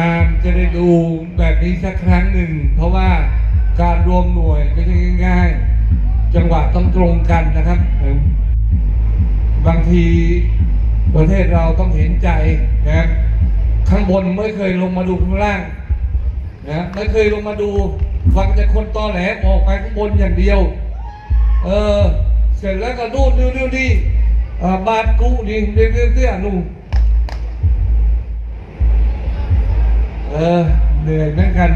นานๆจะได้ดูแบบนี้สักครั้งหนึ่ง เพราะว่าการรวมหน่วยไม่ใช่ง่ายๆ จังหวะต้องตรงกันนะครับ บางทีประเทศเราต้องเห็นใจนะข้างบนไม่เคยลงมาดูข้างล่างนะไม่เคยลงมาดูฟังแต่คนตอแหลออกไปข้างบนอย่างเดียว เออ เสร็จแล้วก็ดูดูดูดีบาดกูนี่เรื่อยๆเรื่อยๆนู่น เออ เหนื่อยเหมือนกัน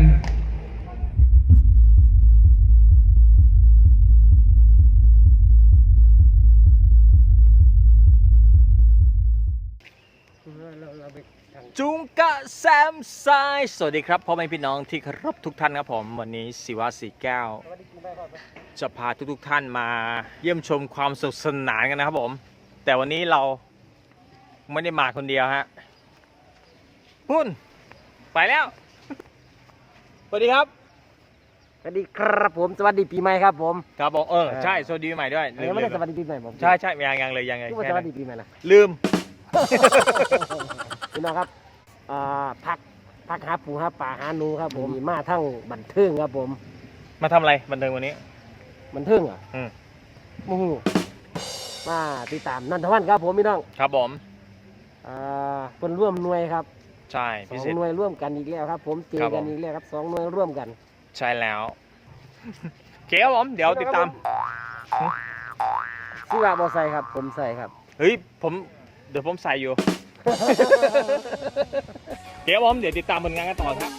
จุงกะแซมไซสวัสดีครับพ่อแม่พี่น้องที่เคารพทุกท่านครับผม วันนี้ศิวะสีแก้ว จะพาทุกๆท่านมาเยี่ยมชมความสนุกสนานกันนะครับผม แต่วันนี้เราไม่ได้มาคนเดียวฮะพุ่น ไปแล้ว สวัสดีครับ สวัสดีครับผมสวัสดีปีใหม่ครับผม ครับผมเออ ใช่ สวัสดีปีใหม่ด้วยยังไม่ได้สวัสดีปีใหม่ผมใช่ใช่ยังยังเลยยังไงที่ว่าสวัสดีปีใหม่นะลืมพี่น้องครับอ่าพักพักหาปูหาป่าหาหนูครับ ผมมาทั้งบันเทิงครับผม มาทำอะไรบันเทิงวันนี้ บันเทิงเหรอะอืมมูฮูมาติดตามนันทวันครับผมพี่น้อง ครับผมอ่าคนร่วมหน่วยครับ ใช่สพิอเศงษหน่วยร่วมกันอีกแล้วครับ ผมเจอครับผกันมอีกแล้วครับสองหน่วยร่วมกัน ใช่แล้วโอเคครับผมเดี๋ยวติดตามชื่อว่าบอไซครับ ผมใส่ครับ เฮ้ยผมเดี๋ยวผมใส่อยู่เดี๋ยวผมเดี๋ยวติดตามผลงานกันต่อครับ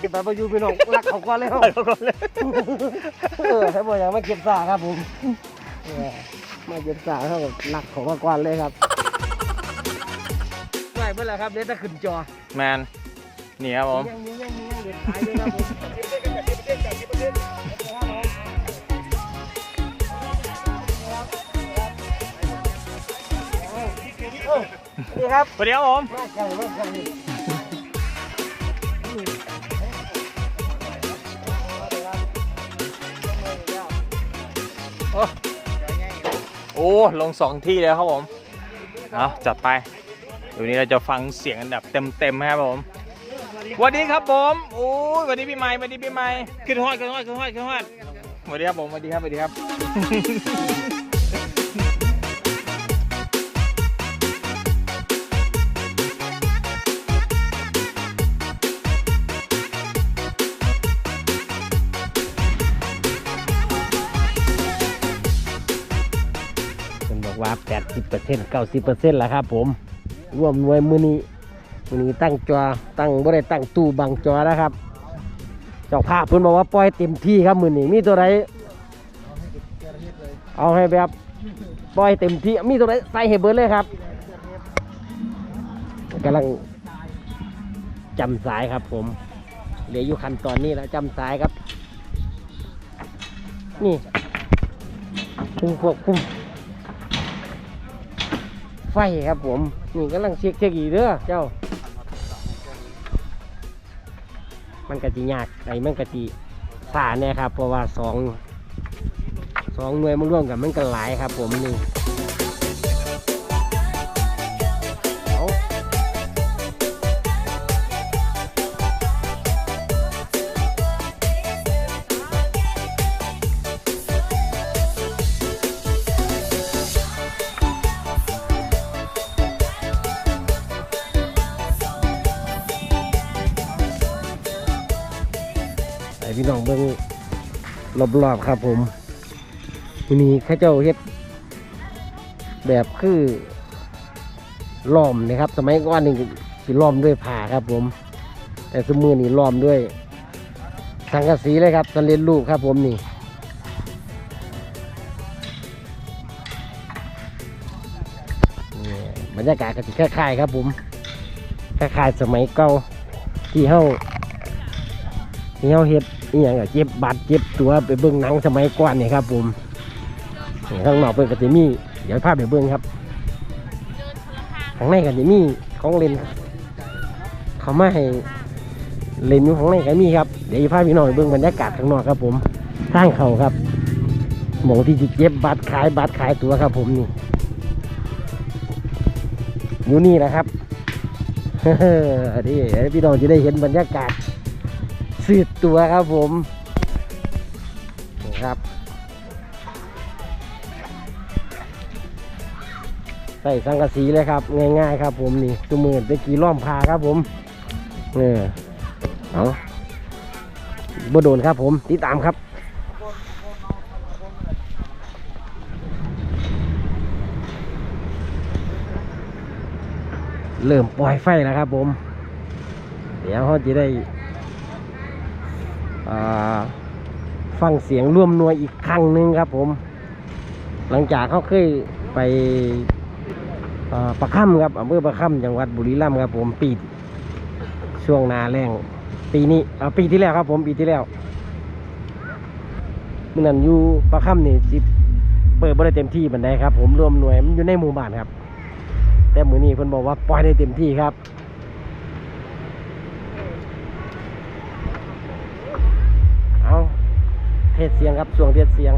เก็บไปประยูพี่น้องรักเขาก่อนเลยครับไปก่อนเลยเออถ้าบอกอย่างมาเก็บสาครับผมเออมาเก็บสาเท่ากับรักของมากวนเลยครับไหวเมื่อไหร่ครับเดี๋ยวจะขึ้นจอแมนนี่ครับผมยังมียังมียังเด็ดขายด้วยครับผมนี่ครับสวัสดีครับผมมาไก่มาไก่ อ้ ลงสองที่แล้วครับผม เอาจัดไปเดี๋ยวนี้เราจะฟังเสียงกันแบบเต็มๆครับผมสวัสดีครับผมโอ้ยสวัสดีพี่ใหม่สวัสดีพี่ใหม่ขึ้นฮอดขึ้นฮอดขึ้นฮอดขึ้นฮอดสวัสดีครับผมสวัสดีครับสวัสดีครับ ว่า80% 90%แหละครับผมรวมหน่วยมือนี้มือนี้ตั้งจอตั้งบ่ได้ตั้งตู้บังจอนะครับเจ้าภาพเพิ่นบอกว่าปล่อยเต็มที่ครับมือนี้มีตัวใดเอาให้แบบปล่อยเต็มที่มีตัวใดใส่ให้เบิดเลยครับกำลังจำสายครับผมเหลืออยู่ขั้นตอนนี้แล้วจำสายครับ นี่คุมควบคุม ไฟครับผม นี่กำลังเช็คเช็คอีกเด้อเจ้า มันกะจิยากไอ้มันกะจิสาเนี่ยครับเพราะว่าสองสองหน่วยมันร่วมกันมันก็หลายครับผมนี่ รอบๆครับผมทีนี้ข้าเจ้าเฮ็ด แบบคือล้อมนะครับ สมัยก่อนนี่สิล้อมด้วยผ้าครับผม แต่สมือนี่ล้อมด้วยสังกะสีเลยครับสำเร็จรูปครับผมนี่นี่บรรยากาศก็สิคล้ายๆครับผมคล้ายๆสมัยเก่าที่เฮาที่เฮาเฮ็ด อีหยังอะเจ็บบัตรเจ็บตัวไปเบิ่งหนังสมัยก่อนนี่ครับ ผมข้างนอกเพิ่นก็สิมีเดี๋ยวพาไปเบิ่งครับข้างในก็สิมีของเล่นเขาไมาให้เล่นอยู่ข้างในก็มีครับเดี๋ยวจะพาพี่น้องไปเบิ่งบรรยากาศข้างนอกครับ ผมทางเขาครับหมองที่จะเก็บบัตรขายบัตรขายตัวครับ ผมนี่อยู่นี่แหละครับนี่พี่น้องจะได้เห็นบรรยากาศ สืดตัวครับผมนะครับใส่สังกะสีเลยครับ ง่ายๆครับผมนี่ตัวมือตะกี้ล้อมพาครับผมเออเอาบ่โดนครับผมติดตามครับเริ่มปล่อยไฟแล้วครับผม เดี๋ยวเขาจะได้ ฟังเสียงร่วมหนวยอีกครั้งหนึ่งครับผม หลังจากเขาเคยไปประค่ำครับอำเภอประค่ำจังหวัดบุรีรัมย์ครับผมปีช่วงนาแรงปีนี้เอาปีที่แล้วครับผมปีที่แล้วมื่อนั้นอยู่ประค่ำนี่จิบเปิดบริเต็มที่บันไดครับ ผมรวมหน่วยมันอยู่ในหมู่บ้านครับ แต่มือนี้เพิ่นบอกว่าปล่อยได้เต็มที่ครับ เทศเสียงครับช่วงเทศเสียง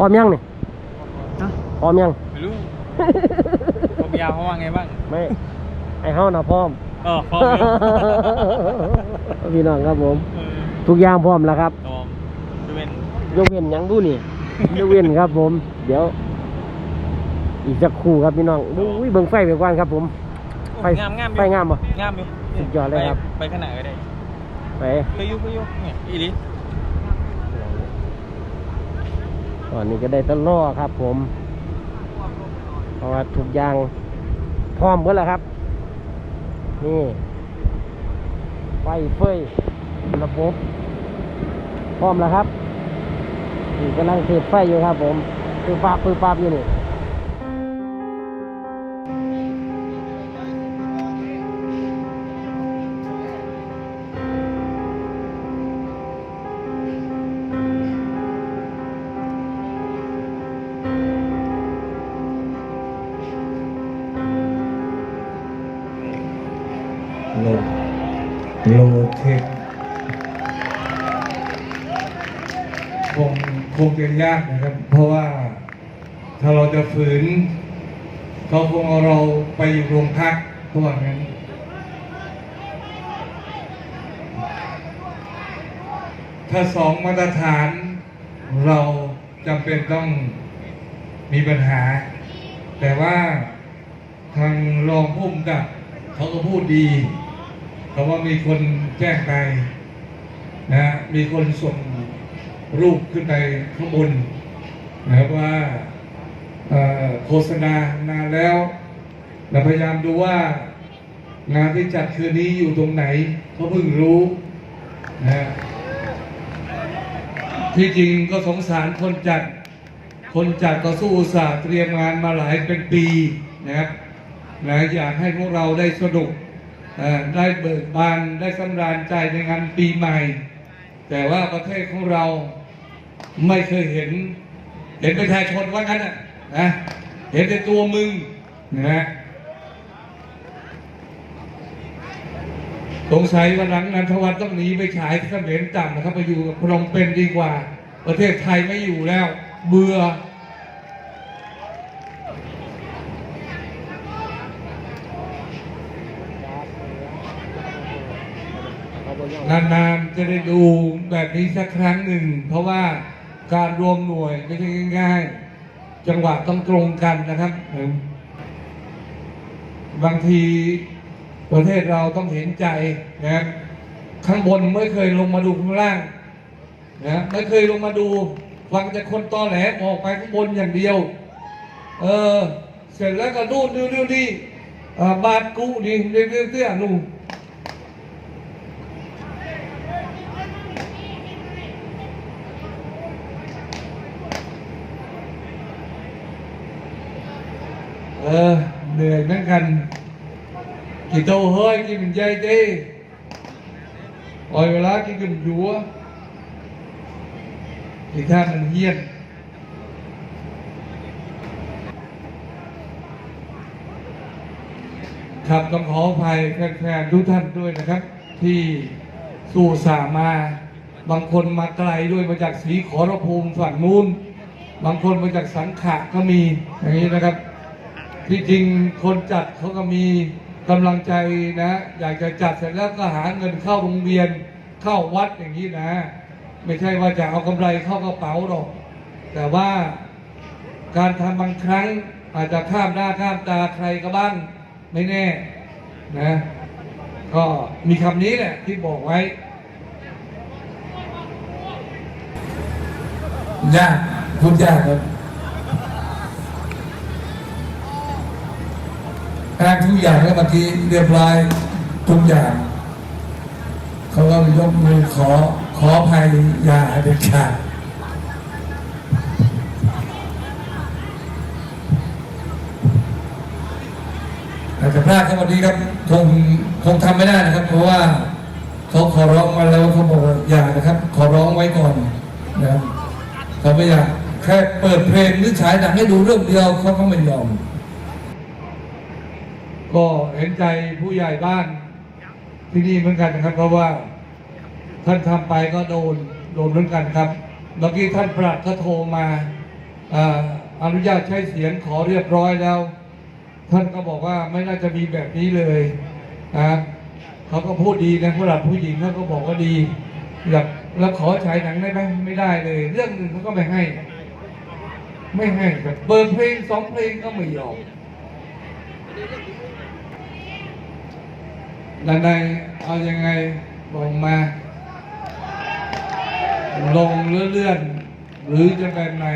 ร้อมยังนี่ฮะ พร้อมยัง ไม่รู้ ผมยาวเขาว่าไงบ้างไม่ไอเฮานะพร้อม เออพร้อมแล้วพี่น้องครับผม เออทุกอย่างพร้อมแล้วครับพร้อมจะเป็นยกเว้นหยังดูนี่ ยกเว้นครับผม เดี๋ยว อีกสักครู่ครับพี่น้องอุ้ยเบิ่งไฟไปก่อนครับผม ไฟงามงามไฟงามปะงามอยู่สุดยอดเลยครับ ไปไปขนาดก็ได้ ไปเคยอยุเคยอยุเนี่ยอีหลี ตอนนี้ก็ได้ตะล่อครับผมเพราะว่าทุกอย่างพร้อมหมดแล้วครับ นี่ไฟเฟยระบบพร้อมแล้วครับนี่กำลังเทไฟอยู่ครับผมปือปาบปือปาบอยู่นี่ งคงจะยากนะครับ เพราะว่าถ้าเราจะฝืนเขาคงเอาเราไปอยู่โรงพักเพราะว่างั้นถ้าสองมาตรฐานเราจำเป็นต้องมีปัญหา แต่ว่าทางรองผู้กำกับเขาก็พูดดีเขาว่ามีคนแจ้งไปนะมีคนส่ง รูปขึ้นไปข้างบนนะครับว่าโฆษณานานแล้วเราพยายามดูว่างานที่จัดคืนนี้อยู่ตรงไหนเขาเพิ่งรู้นะฮะที่จริงก็สงสารคนจัด คนจัดก็สู้อุตสาห์เตรียมงานมาหลายเป็นปีนะครับนะอยากให้พวกเราได้สนุกได้เบิกบานได้สำราญใจในงานปีใหม่ แต่ว่าประเทศของเรา ไม่เคยเห็น เห็นประชาชนว่างั้นนะเห็นแต่ตัวมึงนะสงสัยวันหลังนันทวัฒน์ต้องหนีไปฉายเขมรต่ำนะครับไปอยู่กับพนมเปญดีกว่า ประเทศไทยไม่อยู่แล้ว เบื่อนานๆจะได้ดูแบบนี้สักครั้งหนึ่ง เพราะว่า การรวมหน่วยไม่ใช่ง่ายๆ จังหวะต้องตรงกันนะครับ บางทีประเทศเราต้องเห็นใจนะข้างบนไม่เคยลงมาดูข้างล่างนะไม่เคยลงมาดูฟังแต่คนตอแหลออกไปข้างบนอย่างเดียว เออ เสร็จแล้วก็ดูดูดูนี่อ่บาทกูนี่เรื่องเรื่องเรื่องนู่น ออเหนื่อยเหมือนกันกี่โตเฮ้ยกินเป็นใจดีอ่อยเวลากินกันหัวอีกท่ามันเฮี้ยนครับต้องขออภัยแฟนๆทุกท่านด้วยนะครับ ที่สู่สามา บางคนมาไกลด้วยมาจากสีขอรภูมิฝั่งนู้น บางคนมาจากสังขะก็มีอย่างนี้นะครับ ที่จริงคนจัดเขาก็มีกำลังใจนะ อยากจะจัดเสร็จแล้วก็หาเงินเข้าโรงเรียนเข้าวัดอย่างนี้นะ ไม่ใช่ว่าจะเอากำไรเข้ากระเป๋าหรอก แต่ว่าการทำบางครั้งอาจจะข้ามหน้าข้ามตาใครก็บ้างไม่แน่นะ ก็มีคำนี้แหละที่บอกไว้ยากพูดยากครับ งานทุกอย่างแล้วเมื่อกี้เรียบร้อยทุกอย่าง เขาก็ยกมือขอขอภัยยาเด็ดขาดแต่จะพลาดครับวันนี้ครับคงคงทำไม่ได้นะครับ เพราะว่าเขาขอร้องมาแล้วเขาบอกอย่านะครับ ขอร้องไว้ก่อนนะครับเขาไม่อยากแค่เปิดเพลงหรือฉายหนังให้ดูเรื่องเดียวเขาก็ไม่ยอม ก็เห็นใจผู้ใหญ่บ้านที่นี่เหมือนกันนะครับ เพราะว่าท่านทำไปก็โดนโดนเหมือนกันครับเมื่อกี้ท่านปลัดก็โทรมาอ่าอนุญาตใช้เสียงขอเรียบร้อยแล้ว ท่านก็บอกว่าไม่น่าจะมีแบบนี้เลยนะเขาก็พูดดีนะผู้หลักผู้หญิงเขาก็บอกว่าดีอยากแล้วขอฉายหนังได้ไหมไม่ได้เลย เรื่องหนึ่งเขาก็ไม่ให้ ไม่ให้แบบเปิดเพลงสองเพลงก็ไม่ยอม ดังนในเอายังไงบอกมา ลงเรือเลื่อนหรือจะแบบไหน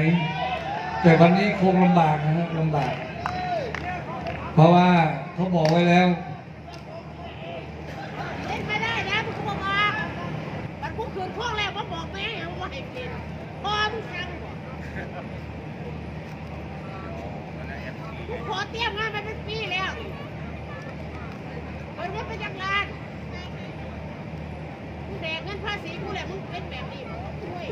แต่วันนี้คงลำบากนะครับลำบาก เพราะว่าเขาบอกไว้แล้ว เล่นไม่ได้นะมึงก็บอกว่ามันพูดคืนพวกแล้วมาบอกแม่ยังว่าให้กินพ่อมึงยังบอกกูขอเตรียมงานมาเป็นปีแล้ว มันไม่เป็นอย่างไรมึงแบกเงินภาษีกูแหละมึงเป็นแบบนี้โอ้ย